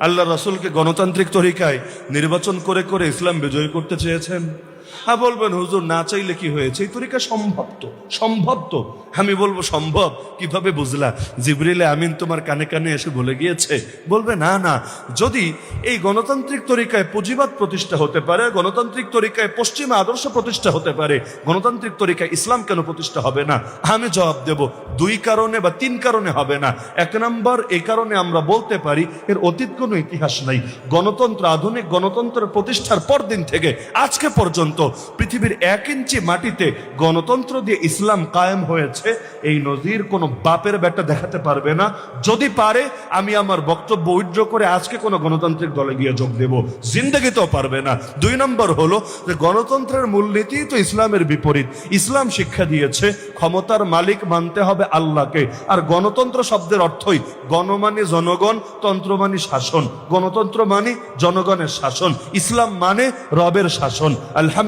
আল্লাহ রসুলকে গণতান্ত্রিক তরিকায় নির্বাচন করে করে ইসলাম বিজয়ী করতে চেয়েছেন। হ্যাঁ বলবেন, হুজুর, না চাইলে কি হয়েছে? এই তরিকা সম্ভব তো সম্ভব তো। আমি বলব, সম্ভব। কীভাবে বুঝলা? জিবরিলে আমিন তোমার কানে কানে এসে বলে গিয়েছে। বলবে, না না। যদি এই গণতান্ত্রিক তরিকায় পুঁজিবাদ প্রতিষ্ঠা হতে পারে, গণতান্ত্রিক তরিকায় পশ্চিমা আদর্শ প্রতিষ্ঠা হতে পারে, গণতান্ত্রিক তরিকায় ইসলাম কেন প্রতিষ্ঠা হবে না? আমি জবাব দেব, দুই কারণে বা তিন কারণে হবে না। এক নম্বর, এই কারণে আমরা বলতে পারি, এর অতীত কোনো ইতিহাস নাই। গণতন্ত্র, আধুনিক গণতন্ত্রের প্রতিষ্ঠার পর দিন থেকে আজকে পর্যন্ত পৃথিবীর এক ইঞ্চি মাটিতে গণতন্ত্র দিয়ে ইসলাম কায়েম হয়েছে, এই নজির কোনো বাপের ব্যাটা দেখাতে পারবে না। যদি পারে, আমি আমার বক্তব্য উইড্র করে আজকে কোনো গণতান্ত্রিক দলে গিয়ে যোগ দেব। জিন্দগিতেও পারবে না। দুই নম্বর হলো যে গণতন্ত্রের মূলনীতি তো ইসলামের বিপরীত। ইসলাম শিক্ষা দিয়েছে, ক্ষমতার মালিক মানতে হবে আল্লাহকে। আর গণতন্ত্র শব্দের অর্থই গণ মানে জনগণ তন্ত্র মানে শাসন। গণতন্ত্র মানে জনগণের শাসন। ইসলাম মানে রবের শাসন। আলহামদুলিল্লাহ।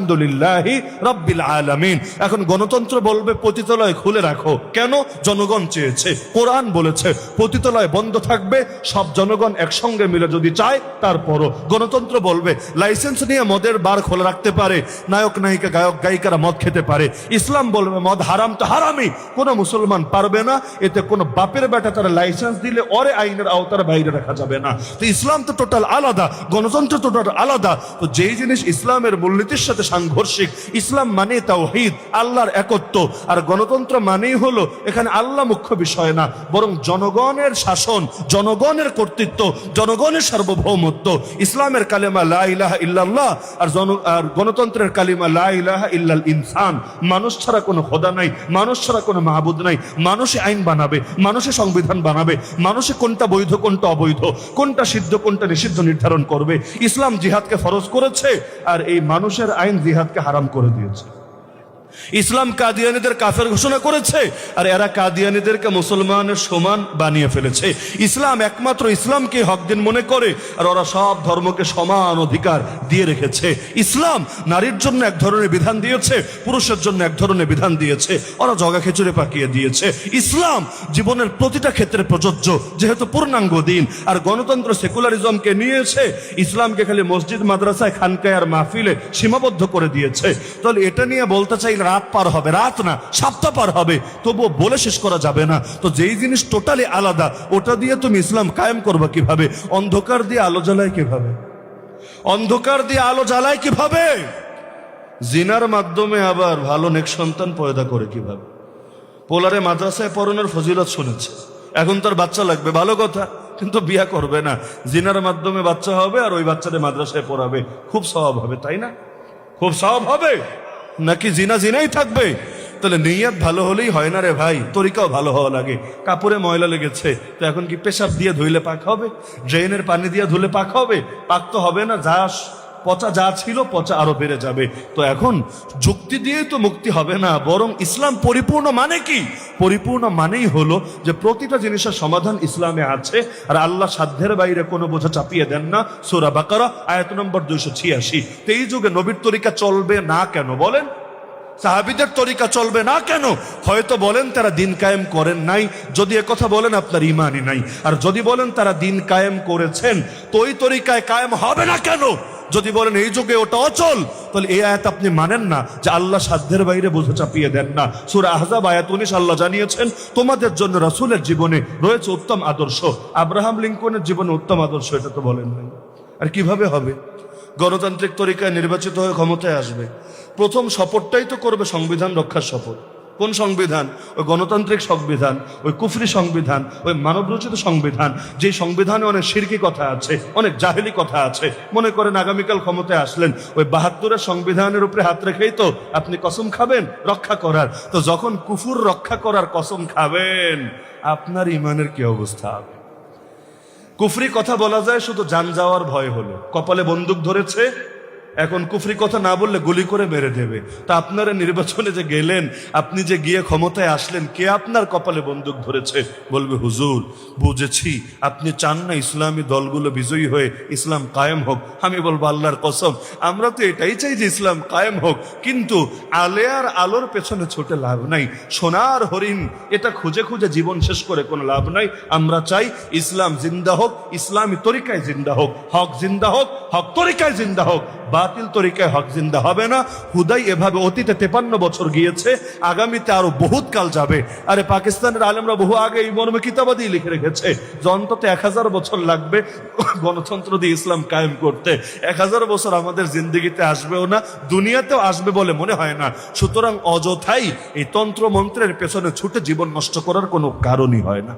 রব্বিল আলামিন। এখন গণতন্ত্র বলবে, পতিতালয় খুলে রাখো। কেন? জনগণ চেয়েছে। কোরআন বলেছে, পতিতালয় বন্ধ থাকবে, সব জনগণ একসঙ্গে মিলে যদি চায়, তারপরও। গণতন্ত্র বলবে, লাইসেন্স নিয়ে মদের বার খোলা রাখতে পারে, নায়ক নায়িকা, গায়ক গায়িকারা মদ খেতে পারে। ইসলাম বলবে, মদ হারাম তো হারামই। কোনো মুসলমান পারবে না, এতে কোনো বাপের বেটা তারা লাইসেন্স দিলে অরে আইনের আওতার বাইরে রাখা যাবে না। তো ইসলাম তো টোটাল আলাদা, গণতন্ত্র টোটাল আলাদা। তো যেই জিনিস ইসলামের মূলনীতির সাথে সাংঘর্ষিক। ইসলাম মানে তাওহীদ, আল্লাহর একত্ব। আর গণতন্ত্র মানেই হলো, এখানে আল্লাহ মুখ্য বিষয় না, বরং জনগণের শাসন, জনগণের কর্তৃত্ব, জনগণের সার্বভৌমত্ব। ইসলামের কালেমা লা ইলাহা ইল্লাল্লাহ আর জন, আর গণতন্ত্রের কালিমা লা ইলাহা ইল্লাল ইনসান। মানুষ ছাড়া কোনো খোদা নাই, মানুষ ছাড়া কোনো মাহবুদ নাই। মানুষে আইন বানাবে, মানুষে সংবিধান বানাবে, মানুষে কোনটা বৈধ, কোনটা অবৈধ, কোনটা সিদ্ধ, কোনটা নিষিদ্ধ নির্ধারণ করবে। ইসলাম জিহাদকে ফরজ করেছে, আর এই মানুষের আইন জিহাদকে হারাম করে দিয়েছে। ইসলাম কাদিয়ানিদের কাফের ঘোষণা করেছে, আর এরা কাদিয়ানিদেরকে মুসলমানের সমান বানিয়ে ফেলেছে। ইসলাম একমাত্র ইসলামকে হক দিন মনে করে, আর ওরা সব ধর্মকে সমান অধিকার দিয়ে রেখেছে। ইসলাম নারীর জন্য এক ধরনের বিধান দিয়েছে, পুরুষের জন্য এক ধরনের বিধান দিয়েছে, ওরা জগা খিচুড়ি পাকিয়ে দিয়েছে। ইসলাম জীবনের প্রতিটা ক্ষেত্রে প্রযোজ্য, যেহেতু পূর্ণাঙ্গ দিন, আর গণতন্ত্র সেকুলারিজমকে নিয়েছে, ইসলামকে খালি মসজিদ, মাদ্রাসায়, খানকায় আর মাহফিলে সীমাবদ্ধ করে দিয়েছে। তাহলে এটা নিয়ে বলতে চাই রাত পার হবে, রাত না, সপ্তাহ পার হবে, তবুও বলে শেষ করা যাবে না। তো যেই জিনিস টোটালি আলাদা, ওটা দিয়ে তুমি ইসলাম কায়েম করবে কীভাবে? অন্ধকার দিয়ে আলো জ্বালায় কীভাবে? অন্ধকার দিয়ে আলো জ্বালায় কীভাবে? জিনার মাধ্যমে আবার ভালো নেক সন্তান পয়দা করে কীভাবে? পোলারে মাদ্রাসায় পড়ানোর ফজিলত শুনেছে। এখন তার বাচ্চা লাগবে, ভালো কথা, কিন্তু বিয়া করবে না। জিনার মাধ্যমে বাচ্চা হবে আর ওই বাচ্চাদের মাদ্রাসায় পড়াবে। খুব স্বভাব হবে, তাই না? খুব স্বভাব হবে। নাকি জিনা জিনাই থাকবে? তাহলে নিয়াত ভালো হলেই হয় না রে ভাই, তরিকাও ভালো হওয়া লাগে। কাপড়ে ময়লা লেগেছে, তো এখন কি পেশাব দিয়ে ধুইলে পাক হবে? ড্রেনের পানি দিয়ে ধুলে পাক হবে? পাক তো হবে না যা পচা যা ছিল, পচা আরও বেড়ে যাবে। তো এখন যুক্তি দিয়ে তো মুক্তি হবে না, বরং ইসলাম পরিপূর্ণ মানে কি? পরিপূর্ণ মানেই হলো যে প্রতিটা জিনিসের সমাধান ইসলামে আছে, আর আল্লাহ সাধ্যের বাইরে কোনো বোঝা চাপিয়ে দেন না। সোরা বাকারা, আয়াত নম্বর দুইশো ছিয়াশি। তো এই যুগে নবীর তরিকা চলবে না কেন বলেন? সাহাবিদের তরিকা চলবে না কেন? হয়তো বলেন, তারা দিন কায়েম করেন নাই। যদি কথা বলেন, আপনার ইমানই নাই। আর যদি বলেন, তারা দিন কায়েম করেছেন, তো ওই তরিকায় কায়েম হবে না কেন? যদি বলেন, এই যুগে ওটা অচল, তাহলে এই আয়াত আপনি মানেন না যে আল্লাহ সাধ্যের বাইরে বোঝা চাপিয়ে দেন না। সুরা আহজাব আয়াত উনিশ আল্লাহ জানিয়েছেন, তোমাদের জন্য রাসূলের জীবনে রয়েছে উত্তম আদর্শ। আব্রাহাম লিঙ্কনের জীবনে উত্তম আদর্শ, এটা তো বলেন নাই। আর কীভাবে হবে? গণতান্ত্রিক তরিকায় নির্বাচিত হয়ে ক্ষমতায় আসবে। প্রথম শপথটাই তো করবে সংবিধান রক্ষার শপথ কোন সংবিধান? ওই গণতান্ত্রিক সংবিধান, ওই কুফরি সংবিধান, ওই মানবরচিত সংবিধান যে সংবিধানে অনেক শিরকি কথা আছে, অনেক জাহেলি কথা আছে। মনে করেন আগামীকাল ক্ষমতায় আসলেন, ওই বাহাত্তরের সংবিধানের উপরে হাত রেখেই তো আপনি কসম খাবেন, রক্ষা করার। তো যখন কুফুর রক্ষা করার কসম খাবেন, আপনার ইমানের কি অবস্থা হবে? কুফরি কথা বলা যায়, শুধু যান যাওয়ার ভয় হলো। কপালে বন্দুক ধরেছে এখন কুফরি কথা না বললে গুলি করে মেরে দেবে। তা আপনারা নির্বাচনে যে গেলেন, আপনি যে গিয়ে ক্ষমতায় আসলেন, কে আপনার কপালে বন্দুক ধরেছে? বলবে, হুজুর, বুঝেছি। আপনি চান না ইসলামী দলগুলো বিজয়ী হয়ে ইসলাম কায়েম হোক। আমি বলব, আল্লাহর কসম, আমরা তো এটাই চাই যে ইসলাম কায়েম হোক। কিন্তু আলেয়ার আলোর পেছনে ছোটে লাভ নাই। সোনার হরিণ, এটা খুঁজে খুঁজে জীবন শেষ করে কোনো লাভ নাই। আমরা চাই ইসলাম জিন্দা হোক, ইসলামী তরিকায় জিন্দা হোক। হক জিন্দা হোক, হক তরিকায় জিন্দা হোক। বাতিল তরিকায় হক জিন্দা হবে না। হুদাই এভাবে অতীতে তেপান্ন বছর গিয়েছে, আগামীতে আরও বহুত কাল যাবে। আরে পাকিস্তানের আলেমরা বহু আগে এই মর্মে কিতাবাদি লিখে রেখেছে। যে অন্তত এক হাজার বছর লাগবে গণতন্ত্র দিয়ে ইসলাম কায়েম করতে। এক হাজার বছর আমাদের জিন্দগিতে আসবেও না, দুনিয়াতেও আসবে বলে মনে হয় না। সুতরাং অযথাই এই তন্ত্র মন্ত্রের পেছনে ছুটে জীবন নষ্ট করার কোনো কারণই হয় না।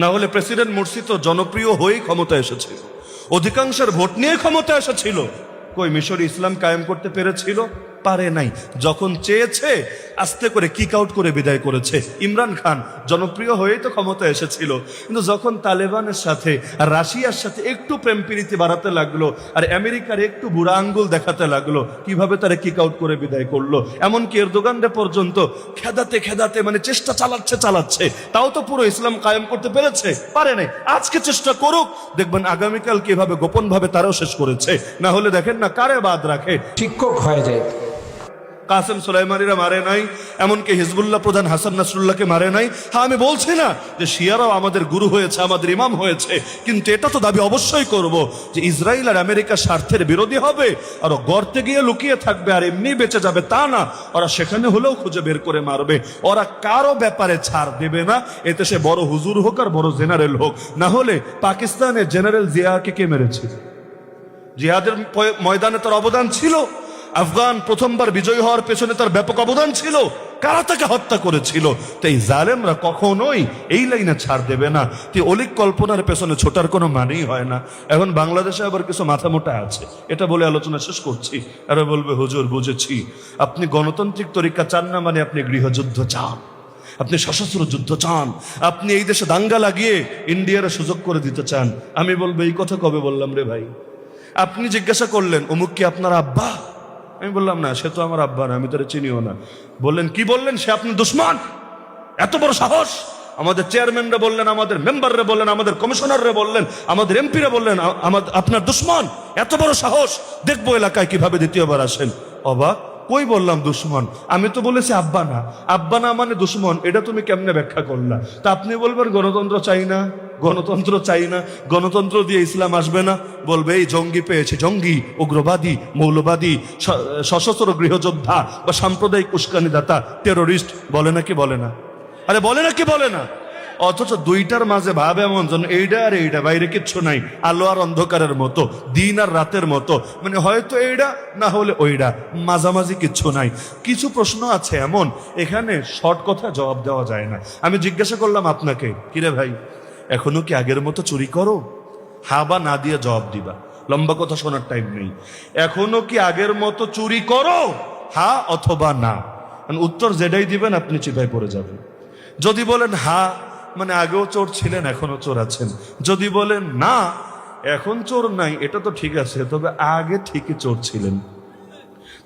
না হলে প্রেসিডেন্ট মুর্শি তো জনপ্রিয় হয়েই ক্ষমতা এসেছিল। অধিকাংশের ভোট নিয়ে ক্ষমতা এসেছিল। কই, মিশর ইসলাম কায়েম করতে পেরেছিল? পারে নাই। যখন চেয়েছে আস্তে করে কিক আউট করে বিদায় করেছে। ইমরান খান জনপ্রিয় হয়েই তো ক্ষমতা এসেছিল। কিন্তু যখন তালেবানের সাথে আর রাশিয়ার সাথে একটু প্রেম প্রীতি বাড়াতে লাগল, আর আমেরিকার একটু বুড়া আঙ্গুল দেখাতে লাগল, কীভাবে তারা কিক আউট করে বিদায় করল? এমনকি এরদোগানরে পর্যন্ত খেদাতে খেদাতে মানে চেষ্টা চালাচ্ছে চালাচ্ছে, তাও তো পুরো ইসলাম কায়েম করতে পেরেছে। পারে নাই, আজকে চেষ্টা করুক। দেখবেন আগামীকাল কীভাবে গোপন ভাবে তারাও শেষ করেছে। না হলে দেখেন না কারে বাদ রাখে। শিক্ষক হয়ে যায়। কাসেম সুলাইমানিরা মারে নাই, এমনকি হিজবুল্লাহ প্রধান হাসান নাসরুল্লাহকে মারে নাই। হ্যাঁ আমি বলছি না যে শিয়ারাও আমাদের গুরু হয়েছে, আমাদের ইমাম হয়েছে, কিন্তু এটা তো দাবি অবশ্যই করব যে ইসরায়েল আর আমেরিকা স্বার্থের বিরোধী হবে, আর গর্তে গিয়ে লুকিয়ে থাকবে আর এমনি বেঁচে যাবে তা না, ওরা সেখানে হলেও খুঁজে বের করে মারবে, ওরা কারও ব্যাপারে ছাড় দেবে না, এতে সে বড় হুজুর হোক আর বড় জেনারেল হোক, না হলে পাকিস্তানের জেনারেল জিয়াকে কে মেরেছিল জিহাদের পয়- ময়দানে তার অবদান ছিল আফগান প্রথমবার বিজয়ী হওয়ার পেছনে তার ব্যাপক অবদান ছিল। কারা তাকে হত্যা করেছিল? তাই জালেমরা কখনোই এই লাইনে ছাড় দেবে না। তুই অলিক কল্পনার পেছনে ছোটার কোনো মানেই হয় না। এখন বাংলাদেশে আবার কিছু মাথা মোটা আছে। এটা বলে আলোচনা শেষ করছি। আর বলবে, হুজুর, বুঝেছি। আপনি গণতান্ত্রিক তরিকা চান না মানে আপনি গৃহযুদ্ধ চান। আপনি সশস্ত্র যুদ্ধ চান। আপনি এই দেশে দাঙ্গা লাগিয়ে ইন্ডিয়ার সুযোগ করে দিতে চান। আমি বলব, এই কথা কবে বললাম রে ভাই? আপনি জিজ্ঞাসা করলেন, অমুক কি আপনার আব্বা? আমি বললাম, না, সে তো আমার আব্বা না, আমি তো চিনিও না। বললেন, কি বললেন? সে আপনি দুশ্মন? এত বড় সাহস? আমাদের চেয়ারম্যানরা বললেন, আমাদের মেম্বাররা বললেন, আমাদের কমিশনাররা বললেন, আমাদের এমপিরা বললেন আমাদের আপনার দুশ্মন? এত বড় সাহস? দেখব এলাকায় কীভাবে দ্বিতীয়বার আসেন। অবাক কই বললাম দুশ্মন? আমি তো বলেছি আব্বা না। আব্বা না মানে দুশ্মন, এটা তুমি কেমনে ব্যাখ্যা করলা? তা আপনি বলবেন গণতন্ত্র চাই না, গণতন্ত্র চাই না, গণতন্ত্র দিয়ে ইসলাম আসবে না। বলবে, এই জঙ্গি পেয়েছে, জঙ্গি, উগ্রবাদী, মৌলবাদী সশস্ত্র গৃহযোদ্ধা বা সাম্প্রদায়িক উস্কানিদাতা টেরোরিস্ট বলে না কি বলে না? আরে বলে না কি বলে না? অথচ দুইটার মাঝে ভাব এমন যেন এইটা আর এইটা বাইরে কিচ্ছু নাই। আলো আর অন্ধকারের মতো, দিন আর রাতের মতো। মানে হয়তো এইটা না হলে ওইটা মাঝামাঝি কিচ্ছু নাই। কিছু প্রশ্ন আছে এমন, এখানে শর্ট কথা জবাব দেওয়া যায় না। আমি জিজ্ঞাসা করলাম আপনাকে, কিরে ভাই, এখনও কি আগের মতো চুরি করো? হা বা না দিয়ে জবাব দিবা। লম্বা কথা শোনার টাইম নেই। এখনও কি আগের মতো চুরি করো? হা অথবা না। মানে উত্তর যেটাই দিবেন, আপনি চিপায় পড়ে যাবেন। যদি বলেন হা মানে আগেও চোর ছিলেন এখনও চোর আছেন। যদি বলেন, না, এখন চোর নাই, এটা তো ঠিক আছে, তবে আগে ঠিকই চোর ছিলেন।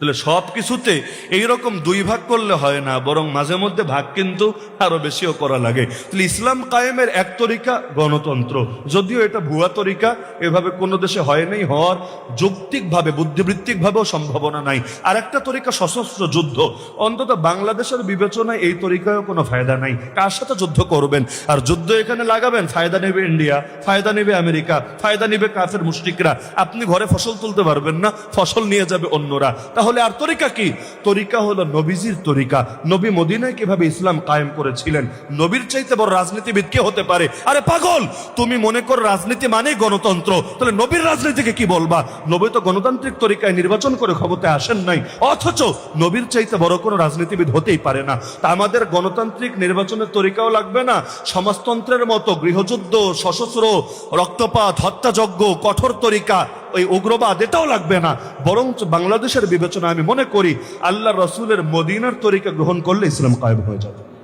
তাহলে সব কিছুতে এইরকম দুই ভাগ করলে হয় না, বরং মাঝে মধ্যে ভাগ কিন্তু আরও বেশিও করা লাগে। তাহলে ইসলাম কায়েমের এক তরিকা গণতন্ত্র। যদিও এটা ভুয়া তরিকা, এভাবে কোনো দেশে হয় নাই, হওয়ার যৌক্তিকভাবে, বুদ্ধিবৃত্তিকভাবেও সম্ভাবনা নাই। আর একটা তরিকা সশস্ত্র যুদ্ধ। অন্তত বাংলাদেশের বিবেচনায় এই তরিকায়ও কোনো ফায়দা নাই। কার সাথে যুদ্ধ করবেন? আর যুদ্ধ এখানে লাগাবেন? ফায়দা নেবে ইন্ডিয়া, ফায়দা নেবে আমেরিকা, ফায়দা নেবে কাফের মুশরিকরা। আপনি ঘরে ফসল তুলতে পারবেন না, ফসল নিয়ে যাবে অন্যরা। তাহলে আর তরিকা কি? তরিকা হলো নবীজির তরিকা। নবী মদিনায় কীভাবে ইসলাম কায়েম করেছিলেন? নবীর চাইতে বড় রাজনীতিবিদ কে হতে পারে? আরে পাগল! তুমি মনে কর রাজনীতি মানেই গণতন্ত্র। তাহলে নবীর রাজনীতিকে কি বলবা? নবী তো গণতান্ত্রিক তরিকায় নির্বাচন করে ক্ষমতায় আসেন নাই। অথচ নবীর চাইতে বড় কোনো রাজনীতিবিদ হতেই পারে না। তা আমাদের গণতান্ত্রিক নির্বাচনের তরিকাও লাগবে না? সমাজতন্ত্রের মতো গৃহযুদ্ধ, সশস্ত্র, রক্তপাত, হত্যাযজ্ঞ, কঠোর তরিকা ওই উগ্রবাদ এটাও লাগবে না। বরং বাংলাদেশের বিবেচনা আমি মনে করি, আল্লাহ রসুলের মদিনার তরিকা গ্রহণ করলে ইসলাম কায়েম হয়ে যাবে।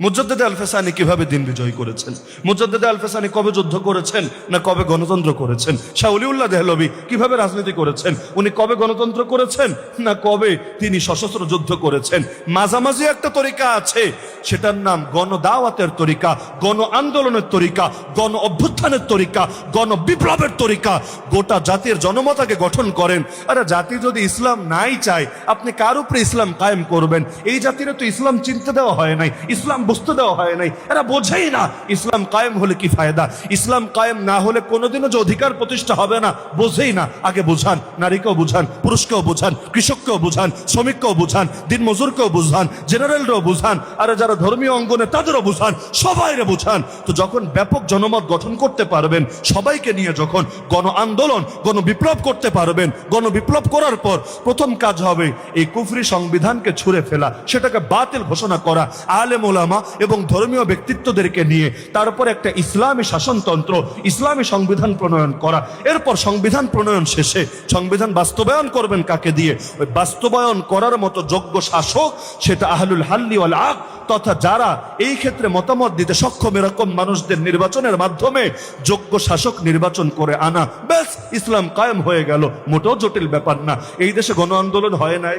মুজাদ্দেদে আল ফেসানি কীভাবে দিন বিজয় করেছেন? মুজাদ্দেদে আল ফেসানি কবে যুদ্ধ করেছেন না কবে গণতন্ত্র করেছেন? শাউলিউল্লাহ দেহলবি কীভাবে রাজনীতি করেছেন? উনি কবে গণতন্ত্র করেছেন না কবে তিনি সশস্ত্র যুদ্ধ করেছেন? মাঝামাঝি একটা তরিকা আছে, সেটার নাম গণদাওয়াতের তরিকা, গণ আন্দোলনের তরিকা, গণ অভ্যুত্থানের তরিকা, গণ বিপ্লবের তরিকা। গোটা জাতির জনমতাকে গঠন করেন। আরে জাতি যদি ইসলাম নাই চায়, আপনি কার উপরে ইসলাম কায়েম করবেন? এই জাতিরে তো ইসলাম চিনতে দেওয়া হয় নাই। ইসলাম বুঝতে দেওয়া হয় নাই। এরা বোঝেই না ইসলাম কায়েম হলে কি ফায়দা। ইসলাম কায়েম না হলে কোনোদিনও যে অধিকার প্রতিষ্ঠা হবে না, বোঝেই না। আগে বুঝান, নারীকেও বুঝান, পুরুষকেও বুঝান, কৃষককেও বুঝান, শ্রমিককেও বুঝান দিন মজুরকেও বুঝান, জেনারেলরাও বুঝান, আরে যারা ধর্মীয় অঙ্গনে তাদেরও বুঝান, সবাইরে বুঝান। তো যখন ব্যাপক জনমত গঠন করতে পারবেন, সবাইকে নিয়ে যখন গণ আন্দোলন, গণ বিপ্লব করতে পারবেন, গণ বিপ্লব করার পর প্রথম কাজ হবে এই কুফরি সংবিধানকে ছুঁড়ে ফেলা, সেটাকে বাতিল ঘোষণা করা। আলেম ওলামা এবং ধর্মীয় ব্যক্তিত্বদেরকে নিয়ে, তারপর একটা ইসলামী শাসনতন্ত্র, ইসলামী সংবিধান প্রণয়ন করা। এরপর সংবিধান প্রণয়ন শেষে সংবিধান বাস্তবায়ন করবেন কাকে দিয়ে? ওই বাস্তবায়ন করার মতো যোগ্য শাসক সেটা আহলুল হাল্লি ওয়াল আক তথা যারা এই ক্ষেত্রে মতামত দিতে সক্ষম এরকম মানুষদের নির্বাচনের মাধ্যমে যোগ্য শাসক নির্বাচন করে আনা। ব্যাস, ইসলাম কায়েম হয়ে গেল। মোটেও জটিল ব্যাপার না। এই দেশে গণ আন্দোলন হয় নাই।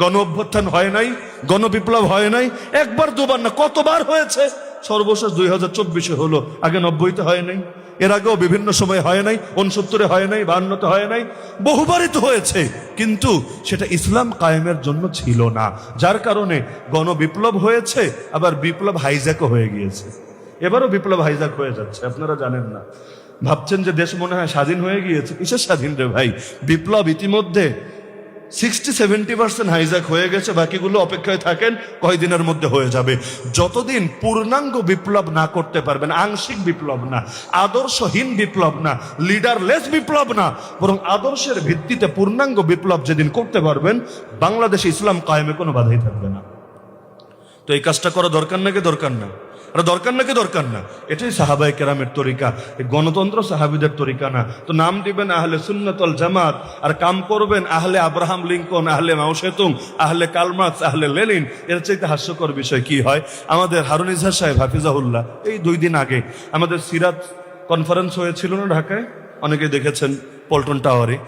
গণ অভ্যুত্থান হয় নাই গণ বিপ্লব হয় নাই, একবার দুবার না, কতবার হয়েছে? সর্বশেষ দুই হাজার চব্বিশে হলো, আগে নব্বইতে হয় নাই, এর আগেও বিভিন্ন সময় হয় নাই উনসত্তরে হয় নাই বান্নতে হয় নাই, বহুবারই তো হয়েছে, কিন্তু সেটা ইসলাম কায়েমের জন্য ছিল না, যার কারণে গণ বিপ্লব হয়েছে, আবার বিপ্লব হাইজ্যাকও হয়ে গিয়েছে। এবারও বিপ্লব হাইজ্যাক হয়ে যাচ্ছে, আপনারা জানেন না। ভাবছেন যে দেশ মনে হয় স্বাধীন হয়ে গিয়েছে, কিসের স্বাধীন রে ভাই? বিপ্লব ইতিমধ্যে সিক্সটি, সেভেন্টি পার্সেন্ট হাইজ্যাক হয়ে গেছে, বাকিগুলো অপেক্ষায় থাকেন, কয়দিনের মধ্যে হয়ে যাবে। যতদিন পূর্ণাঙ্গ বিপ্লব না করতে পারবেন, আংশিক বিপ্লব না, আদর্শহীন বিপ্লব না, লিডারলেস বিপ্লব না, বরং আদর্শের ভিত্তিতে পূর্ণাঙ্গ বিপ্লব যেদিন করতে পারবেন, বাংলাদেশে ইসলাম কায়েমে কোনো বাধাই থাকবে না। তো এই কাজটা করা দরকার নাকি দরকার না? আর দরকার নাকি দরকার না? এটাই সাহাবাই কেরামের তরিকা গণতন্ত্র সাহাবিদের তরিকা না। তো নাম দিবেন আহলে সুন্নতল জামাত, আর কাম করবেন আহলে আব্রাহাম লিঙ্কন, আহলে মাউসেতুং আহলে কালমার্কস আহলে লেনিন। এর চাইতে হাস্যকর বিষয় কি হয়? আমাদের হারুন ইজহার সাহেব, হাফিজাহুল্লাহ, এই দুই দিন আগে আমাদের সিরাত কনফারেন্স হয়েছিল না ঢাকায়? অনেকে দেখেছেন। পল্টন টাওয়ারে।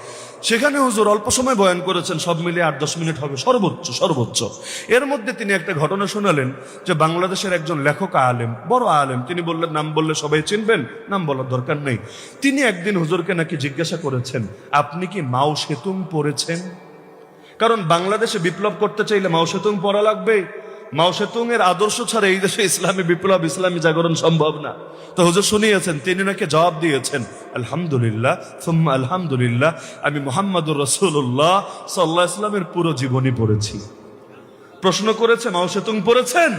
সেখানে হুজুর অল্প সময় বয়ান করেছেন, সব মিলিয়ে আট দশ মিনিট হবে। সর্বোচ্চ সর্বোচ্চ। এর মধ্যে তিনি একটা ঘটনা শোনালেন যে বাংলাদেশের একজন লেখক আলেম, বড় আলেম, তিনি বললেন, নাম বললে সবাই চিনবেন, নাম বলার দরকার নেই। তিনি একদিন হুজুরকে নাকি জিজ্ঞাসা করেছেন, আপনি কি মাও সেতুম পড়েছেন? কারণ বাংলাদেশে বিপ্লব করতে চাইলে মাও সেতুং পড়া লাগবে মাও সেতুং এর আদর্শ ছাড়া এই দেশে ইসলামী বিপ্লব, ইসলামী জাগরণ সম্ভব না। তো হুজুর শুনিয়েছেন, তিনি নাকি জবাব দিয়েছেন, আলহামদুলিল্লাহ আলহামদুলিল্লাহ, আমি মোহাম্মদুর রসুল্লাহ সাল্লাহ ইসলামের পুরো জীবনী পড়েছি। প্রশ্ন করেছে মাওসেতুং পড়েছেন?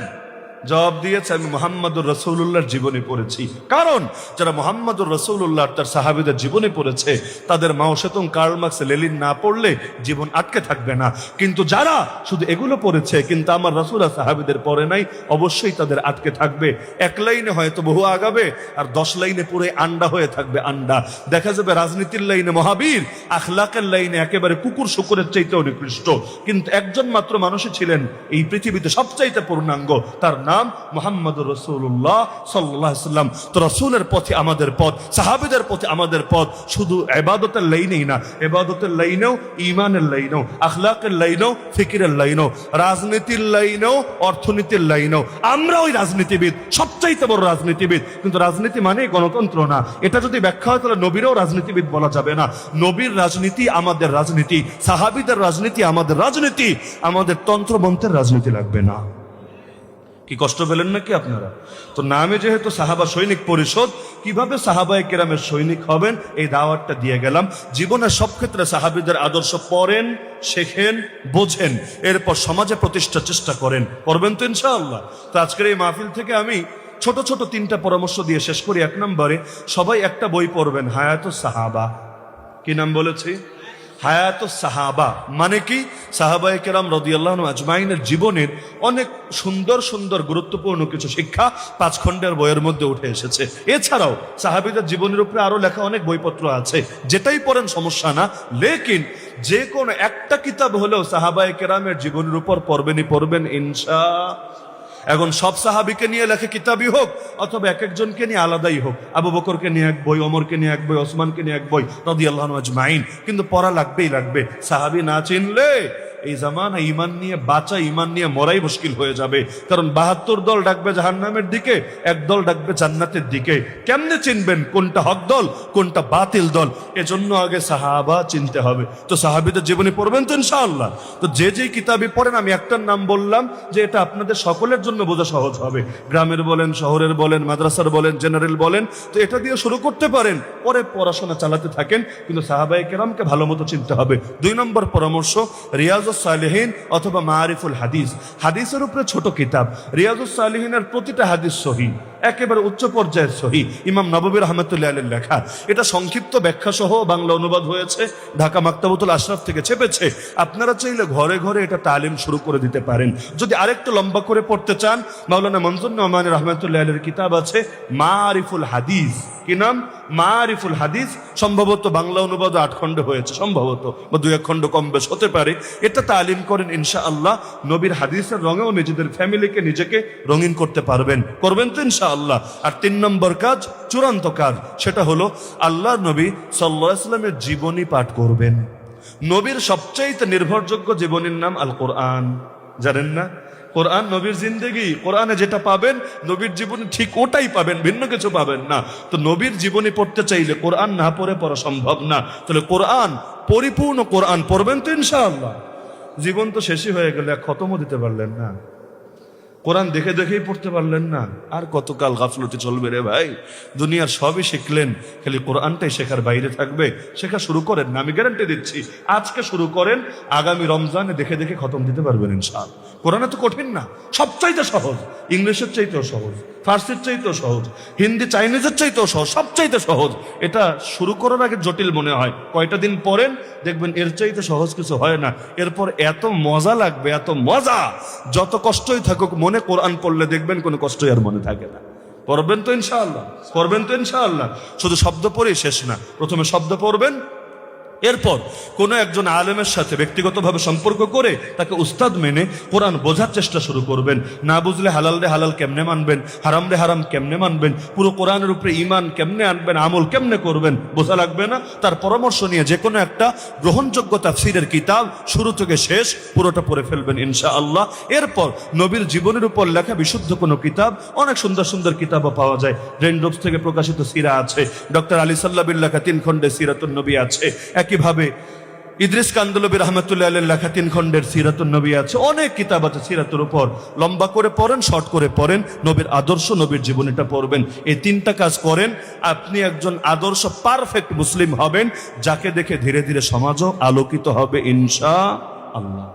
জবাব দিয়েছে, আমি মোহাম্মদুর রসৌল্লাহর জীবনে পড়েছি। কারণ যারা মোহাম্মদুর রসৌল্লাহ তার সাহাবিদের জীবনী পড়েছে, তাদের মাওসেতং কার্লমার্কস লেলিন না পড়লে জীবন আটকে থাকবে না। কিন্তু যারা শুধু এগুলো পড়েছে, কিন্তু আমার রসুলা সাহাবিদের পড়ে নাই, অবশ্যই তাদের আটকে থাকবে। এক লাইনে হয়তো বহু আগাবে, আর দশ লাইনে পুরো আন্ডা হয়ে থাকবে আন্ডা। দেখা যাবে রাজনীতির লাইনে মহাবীর, আখলাকের লাইনে একেবারে কুকুর শুকুরের চাইতে নিকৃষ্ট কিন্তু একজন মাত্র মানুষই ছিলেন, এই পৃথিবীতে সবচাইতে পূর্ণাঙ্গ, তার নাম মোহাম্মদ রসুল্লাহ সাল্লাহ সাল্লাম তো রসুলের পথে আমাদের পথ, সাহাবিদের পথে আমাদের পথ শুধু এবাদতের লাইনেই না এবাদতের লাইনেও ইমানের লাইনেও, আখলাকের লাইনেও, ফিকিরের লাইনেও, রাজনীতির লাইনেও, অর্থনীতির লাইনেও। আমরা ওই রাজনীতিবিদ, সবচাইতে বড় রাজনীতিবিদ। কিন্তু রাজনীতি মানে গণতন্ত্র না। এটা যদি ব্যাখ্যা হয় তাহলে নবীরও রাজনীতিবিদ বলা যাবে না। নবীর রাজনীতি আমাদের রাজনীতি, সাহাবিদের রাজনীতি আমাদের রাজনীতি, আমাদের তন্ত্রমন্ত্রের রাজনীতি লাগবে না। কি কষ্ট পেলেন নাকি আপনারা? তো নামে যেহেতু সাহাবা সৈনিক পরিষদ, কীভাবে সাহাবায় কেরামের সৈনিক হবেন? এই দাওয়াতটা দিয়ে গেলাম। জীবনের সব ক্ষেত্রে সাহাবিদের আদর্শ পড়েন, শেখেন, বোঝেন। এরপর সমাজে প্রতিষ্ঠার চেষ্টা করেন। করবেন তো ইনশাআল্লাহ। তো আজকের এই মাহফিল থেকে আমি ছোট ছোট তিনটা পরামর্শ দিয়ে শেষ করি। এক নম্বরে, সবাই একটা বই পড়বেন হায়াত সাহাবা। কি নাম বলেছি? হায়াত সাহাবা। মানে কি? সাহাবায়ে কেরাম রদিয়াল্লাহ আজমাইনের জীবনের অনেক সুন্দর সুন্দর, গুরুত্বপূর্ণ কিছু শিক্ষা পাঁচ খণ্ডের বইয়ের মধ্যে উঠে এসেছে। এছাড়াও সাহাবিদের জীবনের উপরে আরও লেখা অনেক বইপত্র আছে। যেটাই পড়েন সমস্যা না। লেকিন যে কোনো একটা কিতাব হলেও সাহাবায়ে কেরামের জীবনের উপর পড়বেনই পড়বেন ইনশা এখন সব সাহাবিকে নিয়ে লেখে কিতাবই হোক, অথবা এক একজনকে নিয়ে আলাদাই হোক। আবু বকরকে নিয়ে এক বই অমরকে নিয়ে এক বই, ওসমানকে নিয়ে এক বই রদি আল্লাহ আজমাইন। কিন্তু পড়া লাগবেই লাগবে। সাহাবি না চিনলে এই জামানা ইমান নিয়ে, বাঁচা ইমান নিয়ে মরাই মুশকিল হয়ে যাবে। কারণ বাহাত্তর দল ডাকবে জাহান্নামের দিকে, এক দল ডাকবে জান্নাতের দিকে। কেমনে চিনবেন কোনটা হক দল, কোনটা বাতিল দল? এজন্য আগে সাহাবা চিনতে হবে। তো সাহাবিদের জীবনে পড়বেন তো ইনশাআল্লাহ। তো যে যে কিতাবই পড়েন, আমি একটার নাম বললাম যে এটা আপনাদের সকলের জন্য বোঝা সহজ হবে। গ্রামের বলেন, শহরের বলেন, মাদ্রাসার বলেন, জেনারেল বলেন, তো এটা দিয়ে শুরু করতে পারেন। পরে পড়াশোনা চালাতে থাকেন, কিন্তু সাহাবাই কেরামকে ভালো মতো চিনতে হবে। দুই নম্বর পরামর্শ, রিয়াজ সালেহীন অথবা মারিফুল হাদিস। হাদিসের উপরে ছোট কিতাব। রিয়াজুস সালেহিনের প্রতিটা হাদিস সহি। একেবারে উচ্চ পর্যায়ের সহি। ইমাম নববীর রহমতুল্লাহ আলের লেখা। এটা সংক্ষিপ্ত ব্যাখ্যা সহ বাংলা অনুবাদ হয়েছে, ঢাকা মাক্তাবতুল আশরাফ থেকে ছেপেছে। আপনারা চাইলে ঘরে ঘরে এটা তালিম শুরু করে দিতে পারেন। যদি আরেকটু লম্বা করে পড়তে চান, মাওলানা মঞ্জুর রহমান রহমতুল্লাহ আলের কিতাব আছে, মারিফুল হাদিস। কি নাম? মারিফুল হাদিস। সম্ভবত বাংলা অনুবাদ আট খণ্ড হয়েছে, সম্ভবত, বা দুই এক খণ্ড কম বেশ হতে পারে। এটা তালিম করেন ইনশা আল্লাহ নবীর হাদিসের রঙেও নিজেদের ফ্যামিলিকে নিজেকে রঙিন করতে পারবেন। করবেন তো ইনশা আল্লাহ আর তিন নম্বর কাজ, চূড়ান্ত কাজ, সেটা হলো আল্লাহ নবী সাল্লাহ ইসলামের জীবনী পাঠ করবেন। নবীর সবচাইতে নির্ভরযোগ্য জীবনীর নাম আল কোরআন জানেন না? কোরআন নবীর জিন্দেগি, কোরআনে যেটা পাবেন, নবীর জীবনে ঠিক ওটাই পাবেন, ভিন্ন কিছু পাবেন না। তো নবীর জীবনী পড়তে চাইলে কোরআন না পড়ে পড়া সম্ভব না। তাহলে কোরআন, পরিপূর্ণ কোরআন পড়বেন তো ইনশাআল্লাহ। জীবন তো শেষই হয়ে গেলে খতমও দিতে পারলেন না। কোরআন দেখে দেখেই পড়তে পারলেন না। আর কতকাল গাফলতি চলবে রে ভাই? দুনিয়ার সবই শিখলেন, খালি কোরআনটাই শেখার বাইরে থাকবে। শেখা শুরু করেন আমি গ্যারান্টি দিচ্ছি, আজকে শুরু করেন, আগামী রমজানে দেখে দেখে খতম দিতে পারবেন ইনশাল কোরআনে তো কঠিন না। সবচাইতে সহজ। ইংলিশের চাইতেও সহজ। ফার্সির চাইতেও সহজ। হিন্দি, চাইনিজের চাইতেও সহজ। সবচাইতে সহজ। এটা শুরু করার আগে জটিল মনে হয়। কয়টা দিন পরেন দেখবেন এর চাইতে সহজ কিছু হয় না। এরপর এত মজা লাগবে, এত মজা! যত কষ্টই থাকুক, মনে কোরআন পড়লে দেখবেন কোনো কষ্টই আর মনে থাকে না। পড়বেন তো ইনশাআল্লাহ। পড়বেন তো ইনশাআল্লাহ। শুধু শব্দ পড়েই শেষ না। প্রথমে শব্দ পড়বেন এরপর কোনো একজন আলেমের সাথে ব্যক্তিগতভাবে সম্পর্ক করে তাকে উস্তাদ মেনে কোরআন বোঝার চেষ্টা শুরু করবেন। না বুঝলে হালাল রে হালাল কেমনে মানবেন? হারাম রে হারাম কেমনে মানবেন? পুরো কোরআনের উপরে ইমান কেমনে আনবেন? আমল কেমনে করবেন? বোঝা লাগবে না? তার পরামর্শ নিয়ে যে কোনো একটা গ্রহণযোগ্য তাফসিরের কিতাব শুরু থেকে শেষ পুরোটা পড়ে ফেলবেন ইনশা আল্লাহ এরপর নবীর জীবনের উপর লেখা বিশুদ্ধ কোনো কিতাব অনেক সুন্দর সুন্দর কিতাবও পাওয়া যায়। রেনড্রপস থেকে প্রকাশিত সিরা আছে। ডক্টর আলী সাল্লাবির তিন খণ্ডে সিরাতুল নবী আছে। একইভাবে ইদ্রিস কান্দলবী রহমতুল্লাহ লেখা তিন খণ্ডের সিরাতুল নবী আছে। অনেক কিতাব আছে সিরাতুর উপর। লম্বা করে পড়েন, শর্ট করে পড়েন। নবীর আদর্শ, নবীর জীবনীটা পড়বেন। এই তিনটা কাজ করেন। আপনি একজন আদর্শ পারফেক্ট মুসলিম হবেন, যাকে দেখে ধীরে ধীরে সমাজও আলোকিত হবে, ইনশা আল্লাহ।